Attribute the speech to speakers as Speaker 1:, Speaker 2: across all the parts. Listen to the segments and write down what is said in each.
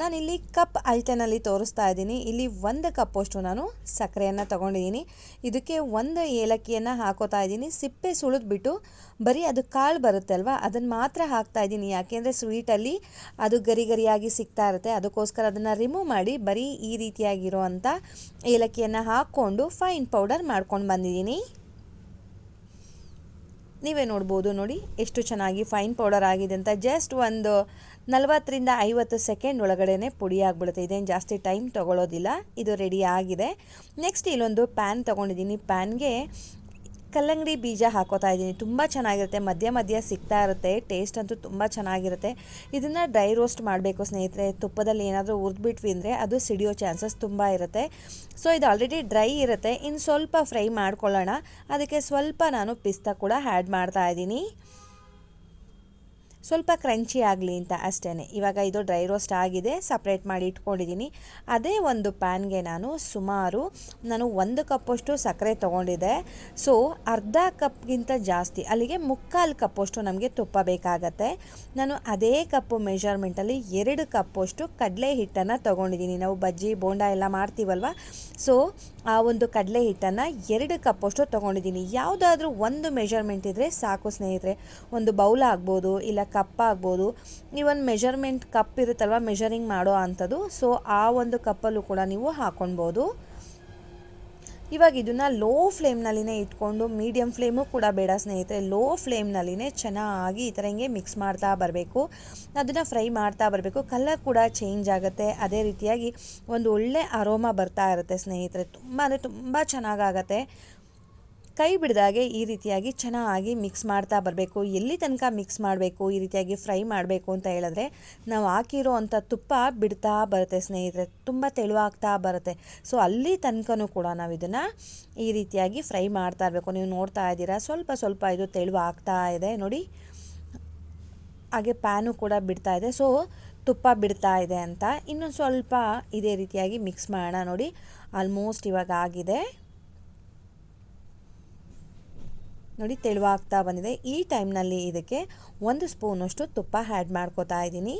Speaker 1: ನಾನಿಲ್ಲಿ ಕಪ್ ಅಳತೆನಲ್ಲಿ ತೋರಿಸ್ತಾ ಇದ್ದೀನಿ. ಇಲ್ಲಿ ಒಂದು ಕಪ್ಪಷ್ಟು ನಾನು ಸಕ್ಕರೆಯನ್ನು ತೊಗೊಂಡಿದ್ದೀನಿ. ಇದಕ್ಕೆ ಒಂದು ಏಲಕ್ಕಿಯನ್ನು ಹಾಕೋತಾ ಇದ್ದೀನಿ. ಸಿಪ್ಪೆ ಸುಳಿದ್ಬಿಟ್ಟು ಬರೀ ಅದು ಕಾಳು ಬರುತ್ತೆ ಅಲ್ವಾ ಅದನ್ನು ಮಾತ್ರ ಹಾಕ್ತಾ ಇದ್ದೀನಿ. ಯಾಕೆಂದರೆ ಸ್ವೀಟಲ್ಲಿ ಅದು ಗರಿ ಗರಿಯಾಗಿ ಸಿಗ್ತಾ ಇರುತ್ತೆ. ಅದಕ್ಕೋಸ್ಕರ ಅದನ್ನು ರಿಮೂವ್ ಮಾಡಿ ಬರೀ ಈ ರೀತಿಯಾಗಿರುವಂಥ ಏಲಕ್ಕಿಯನ್ನು ಹಾಕ್ಕೊಂಡು ಫೈನ್ ಪೌಡರ್ ಮಾಡ್ಕೊಂಡು ಬಂದಿದ್ದೀನಿ. ನೀವೇ ನೋಡ್ಬೋದು ನೋಡಿ ಎಷ್ಟು ಚೆನ್ನಾಗಿ ಫೈನ್ ಪೌಡರ್ ಆಗಿದೆ ಅಂತ. ಜಸ್ಟ್ ಒಂದು ನಲವತ್ತರಿಂದ ಐವತ್ತು ಸೆಕೆಂಡ್ ಒಳಗಡೆ ಪುಡಿ ಆಗಿಬಿಡುತ್ತೆ ಇದೇನು ಜಾಸ್ತಿ ಟೈಮ್ ತೊಗೊಳೋದಿಲ್ಲ. ಇದು ರೆಡಿ ಆಗಿದೆ. ನೆಕ್ಸ್ಟ್ ಇಲ್ಲೊಂದು ಪ್ಯಾನ್ ತೊಗೊಂಡಿದ್ದೀನಿ. ಪ್ಯಾನ್ಗೆ ಕಲ್ಲಂಗಡಿ ಬೀಜ ಹಾಕೋತಾ ಇದ್ದೀನಿ. ತುಂಬ ಚೆನ್ನಾಗಿರುತ್ತೆ. ಮಧ್ಯ ಮಧ್ಯ ಸಿಗ್ತಾ ಇರುತ್ತೆ. ಟೇಸ್ಟ್ ಅಂತೂ ತುಂಬ ಚೆನ್ನಾಗಿರುತ್ತೆ. ಇದನ್ನು ಡ್ರೈ ರೋಸ್ಟ್ ಮಾಡಬೇಕು ಸ್ನೇಹಿತರೆ. ತುಪ್ಪದಲ್ಲಿ ಏನಾದರೂ ಹುರಿದ್ಬಿಟ್ವಿ ಅಂದರೆ ಅದು ಸಿಡಿಯೋ ಚಾನ್ಸಸ್ ತುಂಬ ಇರುತ್ತೆ. ಸೊ, ಇದು ಆಲ್ರೆಡಿ ಡ್ರೈ ಇರುತ್ತೆ. ಇನ್ನು ಸ್ವಲ್ಪ ಫ್ರೈ ಮಾಡ್ಕೊಳ್ಳೋಣ. ಅದಕ್ಕೆ ಸ್ವಲ್ಪ ನಾನು ಪಿಸ್ತಾ ಕೂಡ ಆ್ಯಡ್ ಮಾಡ್ತಾ ಇದ್ದೀನಿ. ಸ್ವಲ್ಪ ಕ್ರಂಚಿ ಆಗಲಿ ಅಂತ ಅಷ್ಟೇ ಇವಾಗ ಇದು ಡ್ರೈ ರೋಸ್ಟ್ ಆಗಿದೆ, ಸಪ್ರೇಟ್ ಮಾಡಿ ಇಟ್ಕೊಂಡಿದ್ದೀನಿ. ಅದೇ ಒಂದು ಪ್ಯಾನ್ಗೆ ನಾನು ಸುಮಾರು ನಾನು ಒಂದು ಕಪ್ಪಷ್ಟು ಸಕ್ಕರೆ ತೊಗೊಂಡಿದ್ದೆ. ಸೊ, ಅರ್ಧ ಕಪ್ಗಿಂತ ಜಾಸ್ತಿ, ಅಲ್ಲಿಗೆ ಮುಕ್ಕಾಲು ಕಪ್ಪಷ್ಟು ನಮಗೆ ತುಪ್ಪ ಬೇಕಾಗತ್ತೆ. ನಾನು ಅದೇ ಕಪ್ಪು ಮೆಷರ್ಮೆಂಟಲ್ಲಿ ಎರಡು ಕಪ್ಪಷ್ಟು ಕಡಲೆ ಹಿಟ್ಟನ್ನು ತೊಗೊಂಡಿದ್ದೀನಿ. ನಾವು ಬಜ್ಜಿ, ಬೋಂಡ ಎಲ್ಲ ಮಾಡ್ತೀವಲ್ವ? ಸೊ, ಆ ಒಂದು ಕಡಲೆ ಹಿಟ್ಟನ್ನು ಎರಡು ಕಪ್ಪಷ್ಟು ತೊಗೊಂಡಿದ್ದೀನಿ. ಯಾವುದಾದ್ರೂ ಒಂದು ಮೆಷರ್ಮೆಂಟ್ ಇದ್ದರೆ ಸಾಕು ಸ್ನೇಹಿತರೆ. ಒಂದು ಬೌಲ್ ಆಗ್ಬೋದು, ಇಲ್ಲ ಕಪ್ ಆಗ್ಬೋದು ಈ ಒಂದು ಮೆಷರ್ಮೆಂಟ್ ಕಪ್ ಇರುತ್ತಲ್ವ? ಮೆಜರಿಂಗ್ ಮಾಡೋ ಅಂಥದ್ದು. ಸೊ ಆ ಒಂದು ಕಪ್ಪಲ್ಲೂ ಕೂಡ ನೀವು ಹಾಕ್ಕೊಳ್ಬೋದು ಇವಾಗ ಇದನ್ನು ಲೋ ಫ್ಲೇಮ್ನಲ್ಲಿನೇ ಇಟ್ಕೊಂಡು ಮೀಡಿಯಮ್ ಫ್ಲೇಮು ಕೂಡ ಬೇಡ ಸ್ನೇಹಿತರೆ. ಲೋ ಫ್ಲೇಮ್ನಲ್ಲಿನೇ ಚೆನ್ನಾಗಿ ಈ ಥರ ಹಿಂಗೆ ಮಿಕ್ಸ್ ಮಾಡ್ತಾ ಬರಬೇಕು. ಅದನ್ನು ಫ್ರೈ ಮಾಡ್ತಾ ಬರಬೇಕು. ಕಲರ್ ಕೂಡ ಚೇಂಜ್ ಆಗುತ್ತೆ. ಅದೇ ರೀತಿಯಾಗಿ ಒಂದು ಒಳ್ಳೆ ಅರೋಮಾ ಬರ್ತಾ ಇರುತ್ತೆ ಸ್ನೇಹಿತರೆ. ತುಂಬ ಅಂದರೆ ತುಂಬ ಚೆನ್ನಾಗಾಗತ್ತೆ. ಕೈ ಬಿಡ್ದಾಗೆ ಈ ರೀತಿಯಾಗಿ ಚೆನ್ನಾಗಿ ಮಿಕ್ಸ್ ಮಾಡ್ತಾ ಬರಬೇಕು. ಎಲ್ಲಿ ತನಕ ಮಿಕ್ಸ್ ಮಾಡಬೇಕು, ಈ ರೀತಿಯಾಗಿ ಫ್ರೈ ಮಾಡಬೇಕು ಅಂತ ಹೇಳಿದ್ರೆ ನಾವು ಹಾಕಿರೋ ಅಂಥ ತುಪ್ಪ ಬಿಡ್ತಾ ಬರುತ್ತೆ ಸ್ನೇಹಿತರೆ, ತುಂಬ ತೆಳುವಾಗ್ತಾ ಬರುತ್ತೆ. ಸೊ ಅಲ್ಲಿ ತನಕನೂ ಕೂಡ ನಾವು ಇದನ್ನು ಈ ರೀತಿಯಾಗಿ ಫ್ರೈ ಮಾಡ್ತಾ ಇರಬೇಕು. ನೀವು ನೋಡ್ತಾ ಇದ್ದೀರಾ, ಸ್ವಲ್ಪ ಸ್ವಲ್ಪ ಇದು ತೆಳುವಾಗ್ತಾ ಇದೆ. ನೋಡಿ, ಹಾಗೆ ಪ್ಯಾನು ಕೂಡ ಬಿಡ್ತಾ ಇದೆ. ಸೊ ತುಪ್ಪ ಬಿಡ್ತಾ ಇದೆ ಅಂತ ಇನ್ನೊಂದು ಸ್ವಲ್ಪ ಇದೇ ರೀತಿಯಾಗಿ ಮಿಕ್ಸ್ ಮಾಡೋಣ. ನೋಡಿ ಆಲ್ಮೋಸ್ಟ್ ಇವಾಗ ಆಗಿದೆ. ನೋಡಿ, ತೆಳುವಾಗ್ತಾ ಬಂದಿದೆ. ಈ ಟೈಮ್ನಲ್ಲಿ ಇದಕ್ಕೆ ಒಂದು ಸ್ಪೂನಷ್ಟು ತುಪ್ಪ ಆ್ಯಡ್ ಮಾಡ್ಕೋತಾ ಇದ್ದೀನಿ.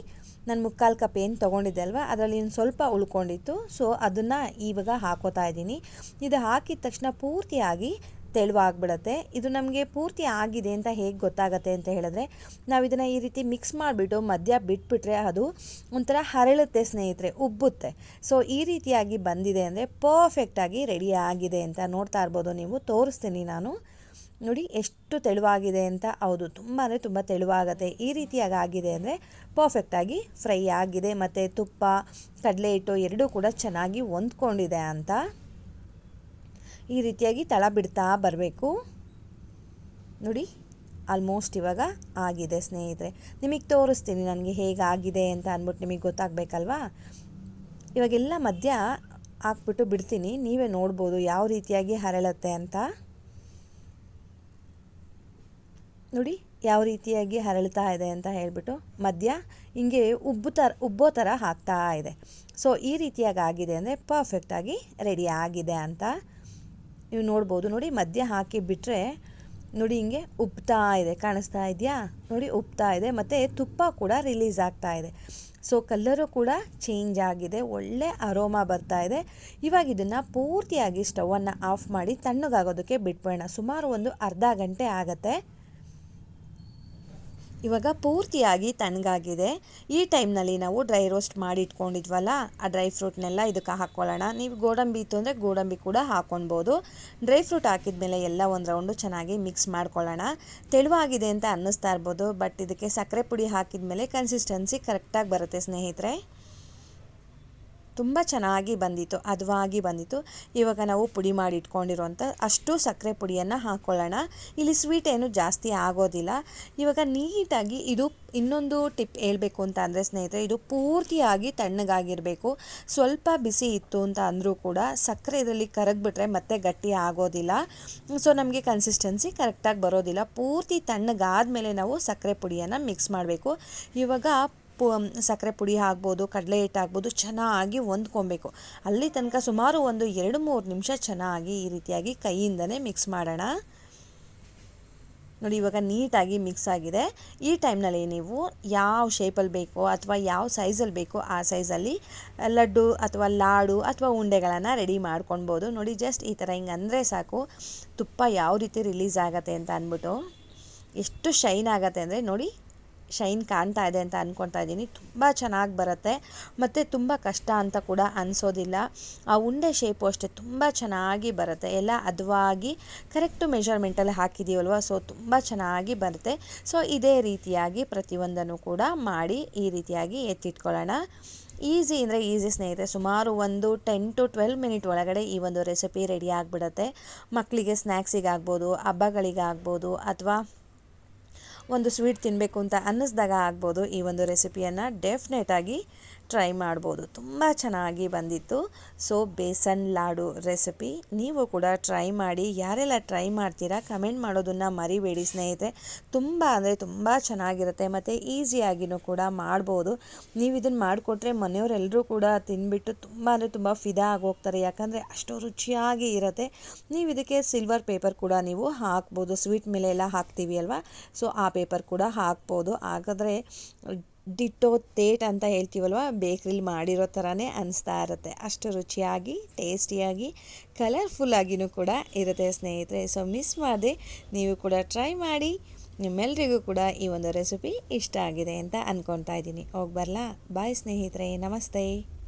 Speaker 1: ನಾನು ಮುಕ್ಕಾಲು ಕಪ್ ಏನು ತೊಗೊಂಡಿದ್ದೆ ಅಲ್ವಾ? ಅದರಲ್ಲಿ ಇನ್ನು ಸ್ವಲ್ಪ ಉಳ್ಕೊಂಡಿತ್ತು. ಸೊ, ಅದನ್ನು ಇವಾಗ ಹಾಕೋತಾ ಇದ್ದೀನಿ. ಇದು ಹಾಕಿದ ತಕ್ಷಣ ಪೂರ್ತಿಯಾಗಿ ತೆಳುವಾಗ್ಬಿಡುತ್ತೆ. ಇದು ನಮಗೆ ಪೂರ್ತಿ ಆಗಿದೆ ಅಂತ ಹೇಗೆ ಗೊತ್ತಾಗತ್ತೆ ಅಂತ ಹೇಳಿದ್ರೆ, ನಾವು ಇದನ್ನು ಈ ರೀತಿ ಮಿಕ್ಸ್ ಮಾಡಿಬಿಟ್ಟು ಮಧ್ಯ ಬಿಟ್ಬಿಟ್ರೆ ಅದು ಒಂಥರ ಹರಳುತ್ತೆ ಸ್ನೇಹಿತರೆ, ಉಬ್ಬುತ್ತೆ. ಸೊ, ಈ ರೀತಿಯಾಗಿ ಬಂದಿದೆ ಅಂದರೆ ಪರ್ಫೆಕ್ಟಾಗಿ ರೆಡಿ ಆಗಿದೆ ಅಂತ ನೋಡ್ತಾ ಇರ್ಬೋದು ನೀವು. ತೋರಿಸ್ತೀನಿ ನಾನು. ನೋಡಿ ಎಷ್ಟು ತೆಳುವಾಗಿದೆ ಅಂತ ಹೌದು. ತುಂಬ ಅಂದರೆ ತುಂಬ ತೆಳುವಾಗುತ್ತೆ. ಈ ರೀತಿಯಾಗಿ ಆಗಿದೆ ಅಂದರೆ ಪರ್ಫೆಕ್ಟಾಗಿ ಫ್ರೈ ಆಗಿದೆ. ಮತ್ತು ತುಪ್ಪ ಕಡಲೆ ಹಿಟ್ಟು ಎರಡೂ ಕೂಡ ಚೆನ್ನಾಗಿ ಹೊಂದ್ಕೊಂಡಿದೆ ಅಂತ ಈ ರೀತಿಯಾಗಿ ತಳ ಬಿಡ್ತಾ ಬರಬೇಕು. ನೋಡಿ ಆಲ್ಮೋಸ್ಟ್ ಇವಾಗ ಆಗಿದೆ ಸ್ನೇಹಿತರೆ. ನಿಮಗೆ ತೋರಿಸ್ತೀನಿ ನನಗೆ ಹೇಗಾಗಿದೆ ಅಂತ ಅಂದ್ಬಿಟ್ಟು ನಿಮಗೆ ಗೊತ್ತಾಗಬೇಕಲ್ವಾ? ಇವಾಗೆಲ್ಲ ಮಧ್ಯ ಹಾಕ್ಬಿಟ್ಟು ಬಿಡ್ತೀನಿ. ನೀವೇ ನೋಡ್ಬೋದು ಯಾವ ರೀತಿಯಾಗಿ ಹರಳತ್ತೆ ಅಂತ. ನೋಡಿ ಯಾವ ರೀತಿಯಾಗಿ ಹರಳ್ತಾ ಇದೆ ಅಂತ ಹೇಳಿಬಿಟ್ಟು ಮಧ್ಯ ಹಿಂಗೆ ಉಬ್ಬು ಥರ ಉಬ್ಬೋ ಥರ ಹಾಕ್ತಾ ಇದೆ. ಸೊ ಈ ರೀತಿಯಾಗಿ ಆಗಿದೆ ಅಂದರೆ ಪರ್ಫೆಕ್ಟಾಗಿ ರೆಡಿ ಆಗಿದೆ ಅಂತ ನೀವು ನೋಡ್ಬೋದು. ನೋಡಿ ಮಧ್ಯ ಹಾಕಿ ಬಿಟ್ಟರೆ ನೋಡಿ ಹಿಂಗೆ ಉಬ್ತಾ ಇದೆ. ಕಾಣಿಸ್ತಾ ಇದೆಯಾ? ನೋಡಿ, ಉಬ್ತಾ ಇದೆ. ಮತ್ತು ತುಪ್ಪ ಕೂಡ ರಿಲೀಸ್ ಆಗ್ತಾ ಇದೆ. ಸೊ ಕಲ್ಲರು ಕೂಡ ಚೇಂಜ್ ಆಗಿದೆ. ಒಳ್ಳೆ ಅರೋಮ ಬರ್ತಾ ಇದೆ. ಇವಾಗ ಇದನ್ನು ಪೂರ್ತಿಯಾಗಿ ಸ್ಟವನ್ನು ಆಫ್ ಮಾಡಿ ತಣ್ಣಗಾಗೋದಕ್ಕೆ ಬಿಟ್ಬಿಡೋಣ. ಸುಮಾರು ಒಂದು ಅರ್ಧ ಗಂಟೆ ಆಗುತ್ತೆ. ಇವಾಗ ಪೂರ್ತಿಯಾಗಿ ತಣ್ಣಗಾಗಿದೆ. ಈ ಟೈಮ್ನಲ್ಲಿ ನಾವು ಡ್ರೈ ರೋಸ್ಟ್ ಮಾಡಿ ಇಟ್ಕೊಂಡಿದ್ವಲ್ಲ, ಆ ಡ್ರೈ ಫ್ರೂಟ್ನೆಲ್ಲ ಇದಕ್ಕೆ ಹಾಕ್ಕೊಳ್ಳೋಣ. ನೀವು ಗೋಡಂಬಿ ಇತ್ತು ಅಂದರೆ ಗೋಡಂಬಿ ಕೂಡ ಹಾಕ್ಕೊಳ್ಬೋದು ಡ್ರೈ ಫ್ರೂಟ್ ಹಾಕಿದ ಮೇಲೆ ಎಲ್ಲ ಒಂದು ರೌಂಡು ಚೆನ್ನಾಗಿ ಮಿಕ್ಸ್ ಮಾಡ್ಕೊಳ್ಳೋಣ. ತೆಳುವಾಗಿದೆ ಅಂತ ಅನ್ನಿಸ್ತಾ ಇರ್ಬೋದು, ಬಟ್ ಇದಕ್ಕೆ ಸಕ್ಕರೆ ಪುಡಿ ಹಾಕಿದ ಮೇಲೆ ಕನ್ಸಿಸ್ಟೆನ್ಸಿ ಕರೆಕ್ಟಾಗಿ ಬರುತ್ತೆ ಸ್ನೇಹಿತರೆ. ತುಂಬ ಚೆನ್ನಾಗಿ ಬಂದಿತ್ತು ಹದವಾಗಿ ಬಂದಿತ್ತು. ಇವಾಗ ನಾವು ಪುಡಿ ಮಾಡಿ ಇಟ್ಕೊಂಡಿರುವಂಥ ಅಷ್ಟು ಸಕ್ಕರೆ ಪುಡಿಯನ್ನು ಹಾಕ್ಕೊಳ್ಳೋಣ ಇಲ್ಲಿ ಸ್ವೀಟ್ ಏನು ಜಾಸ್ತಿ ಆಗೋದಿಲ್ಲ. ಇವಾಗ ನೀಟಾಗಿ ಇದು ಇನ್ನೊಂದು ಟಿಪ್ ಹೇಳಬೇಕು ಅಂತ ಅಂದರೆ ಸ್ನೇಹಿತರೆ, ಇದು ಪೂರ್ತಿಯಾಗಿ ತಣ್ಣಗಾಗಿರಬೇಕು. ಸ್ವಲ್ಪ ಬಿಸಿ ಇತ್ತು ಅಂತ ಅಂದರೂ ಕೂಡ ಸಕ್ಕರೆ ಇದರಲ್ಲಿ ಕರಗಿಬಿಟ್ರೆ ಮತ್ತೆ ಗಟ್ಟಿ ಆಗೋದಿಲ್ಲ. ಸೊ ನಮಗೆ ಕನ್ಸಿಸ್ಟೆನ್ಸಿ ಕರೆಕ್ಟಾಗಿ ಬರೋದಿಲ್ಲ. ಪೂರ್ತಿ ತಣ್ಣಗಾದ ಮೇಲೆ ನಾವು ಸಕ್ಕರೆ ಪುಡಿಯನ್ನು ಮಿಕ್ಸ್ ಮಾಡಬೇಕು. ಇವಾಗ ಪು ಸಕ್ಕರೆ ಪುಡಿ ಆಗ್ಬೋದು ಕಡಲೆ ಹಿಟ್ಟು ಹಾಕ್ಬೋದು ಚೆನ್ನಾಗಿ ಹೊಂದ್ಕೊಬೇಕು. ಅಲ್ಲಿ ತನಕ ಸುಮಾರು ಒಂದು ಎರಡು ಮೂರು ನಿಮಿಷ ಚೆನ್ನಾಗಿ ಈ ರೀತಿಯಾಗಿ ಕೈಯಿಂದನೇ ಮಿಕ್ಸ್ ಮಾಡೋಣ. ನೋಡಿ, ಇವಾಗ ನೀಟಾಗಿ ಮಿಕ್ಸ್ ಆಗಿದೆ. ಈ ಟೈಮ್ನಲ್ಲಿ ನೀವು ಯಾವ ಶೇಪಲ್ಲಿ ಬೇಕೋ ಅಥವಾ ಯಾವ ಸೈಜಲ್ಲಿ ಬೇಕೋ ಆ ಸೈಜಲ್ಲಿ ಲಡ್ಡು ಅಥವಾ ಲಾಡು ಅಥವಾ ಉಂಡೆಗಳನ್ನು ರೆಡಿ ಮಾಡ್ಕೊಳ್ಬೋದು. ನೋಡಿ ಜಸ್ಟ್ ಈ ಥರ ಹಿಂಗೆ ಅಂದರೆ ಸಾಕು. ತುಪ್ಪ ಯಾವ ರೀತಿ ರಿಲೀಸ್ ಆಗುತ್ತೆ ಅಂತ ಅಂದ್ಬಿಟ್ಟು ಎಷ್ಟು ಶೈನ್ ಆಗುತ್ತೆ ಅಂದರೆ ನೋಡಿ ಶೈನ್ ಕಾಣ್ತಾ ಇದೆ ಅಂತ ಅಂದ್ಕೊಳ್ತಾ ಇದ್ದೀನಿ. ತುಂಬ ಚೆನ್ನಾಗಿ ಬರುತ್ತೆ. ಮತ್ತು ತುಂಬ ಕಷ್ಟ ಅಂತ ಕೂಡ ಅನಿಸೋದಿಲ್ಲ. ಆ ಉಂಡೆ ಶೇಪು ಅಷ್ಟೇ ತುಂಬ ಚೆನ್ನಾಗಿ ಬರುತ್ತೆ. ಎಲ್ಲ ಹದವಾಗಿ ಕರೆಕ್ಟು ಮೆಷರ್ಮೆಂಟಲ್ಲಿ ಹಾಕಿದ್ದೀವಲ್ವ ಸೊ ತುಂಬ ಚೆನ್ನಾಗಿ ಬರುತ್ತೆ. ಸೊ ಇದೇ ರೀತಿಯಾಗಿ ಪ್ರತಿಯೊಂದನ್ನು ಕೂಡ ಮಾಡಿ ಈ ರೀತಿಯಾಗಿ ಎತ್ತಿಟ್ಕೊಳ್ಳೋಣ. ಈಸಿ ಅಂದರೆ ಈಸಿ ಸ್ನೇಹಿತರೆ, ಸುಮಾರು ಒಂದು ಟೆನ್ ಟು ಟ್ವೆಲ್ ಮಿನಿಟ್ ಒಳಗಡೆ ಈ ಒಂದು ರೆಸಿಪಿ ರೆಡಿ ಆಗಿಬಿಡುತ್ತೆ. ಮಕ್ಕಳಿಗೆ ಸ್ನ್ಯಾಕ್ಸಿಗಾಗ್ಬೋದು ಹಬ್ಬಗಳಿಗಾಗ್ಬೋದು, ಅಥವಾ ಒಂದು ಸ್ವೀಟ್ ತಿನ್ನಬೇಕು ಅಂತ ಅನ್ನಿಸ್ದಾಗ ಆಗ್ಬೋದು ಈ ಒಂದು ರೆಸಿಪಿಯನ್ನು ಡೆಫಿನೆಟಾಗಿ ಟ್ರೈ ಮಾಡ್ಬೋದು. ತುಂಬ ಚೆನ್ನಾಗಿ ಬಂದಿತ್ತು. ಸೊ ಬೇಸನ್ ಲಾಡು ರೆಸಿಪಿ ನೀವು ಕೂಡ ಟ್ರೈ ಮಾಡಿ. ಯಾರೆಲ್ಲ ಟ್ರೈ ಮಾಡ್ತೀರಾ ಕಮೆಂಟ್ ಮಾಡೋದನ್ನು ಮರಿಬೇಡಿ ಸ್ನೇಹಿತರೆ. ತುಂಬ ಅಂದರೆ ತುಂಬ ಚೆನ್ನಾಗಿರುತ್ತೆ ಮತ್ತು ಈಸಿಯಾಗಿನೂ ಕೂಡ ಮಾಡ್ಬೋದು. ನೀವು ಇದನ್ನು ಮಾಡಿಕೊಟ್ರೆ ಮನೆಯವರೆಲ್ಲರೂ ಕೂಡ ತಿನ್ಬಿಟ್ಟು ತುಂಬ ಅಂದರೆ ತುಂಬ ಫಿದಾ ಆಗೋಗ್ತಾರೆ. ಯಾಕಂದರೆ ಅಷ್ಟು ರುಚಿಯಾಗಿ ಇರುತ್ತೆ. ನೀವು ಇದಕ್ಕೆ ಸಿಲ್ವರ್ ಪೇಪರ್ ಕೂಡ ನೀವು ಹಾಕ್ಬೋದು. ಸ್ವೀಟ್ ಮೇಲೆ ಎಲ್ಲ ಹಾಕ್ತೀವಿ ಅಲ್ವಾ? ಸೊ ಆ ಪೇಪರ್ ಕೂಡ ಹಾಕ್ಬೋದು. ಹಾಗಾದರೆ ಡಿಟ್ಟೋ ತೇಟ್ ಅಂತ ಹೇಳ್ತೀವಲ್ವ? ಬೇಕ್ರಿಲಿ ಮಾಡಿರೋ ಥರನೇ ಅನಿಸ್ತಾ ಇರುತ್ತೆ. ಅಷ್ಟು ರುಚಿಯಾಗಿ, ಟೇಸ್ಟಿಯಾಗಿ ಕಲರ್ಫುಲ್ಲಾಗಿಯೂ ಕೂಡ ಇರುತ್ತೆ ಸ್ನೇಹಿತರೆ. ಸೊ, ಮಿಸ್ ಮಾಡದೆ ನೀವು ಕೂಡ ಟ್ರೈ ಮಾಡಿ. ನಿಮ್ಮೆಲ್ರಿಗೂ ಕೂಡ ಈ ಒಂದು ರೆಸಿಪಿ ಇಷ್ಟ ಆಗಿದೆ ಅಂತ ಅಂದ್ಕೊತಾ ಇದ್ದೀನಿ. ಹೋಗಿ ಬರಲಾ? ಬಾಯ್ ಸ್ನೇಹಿತರೆ. ನಮಸ್ತೆ.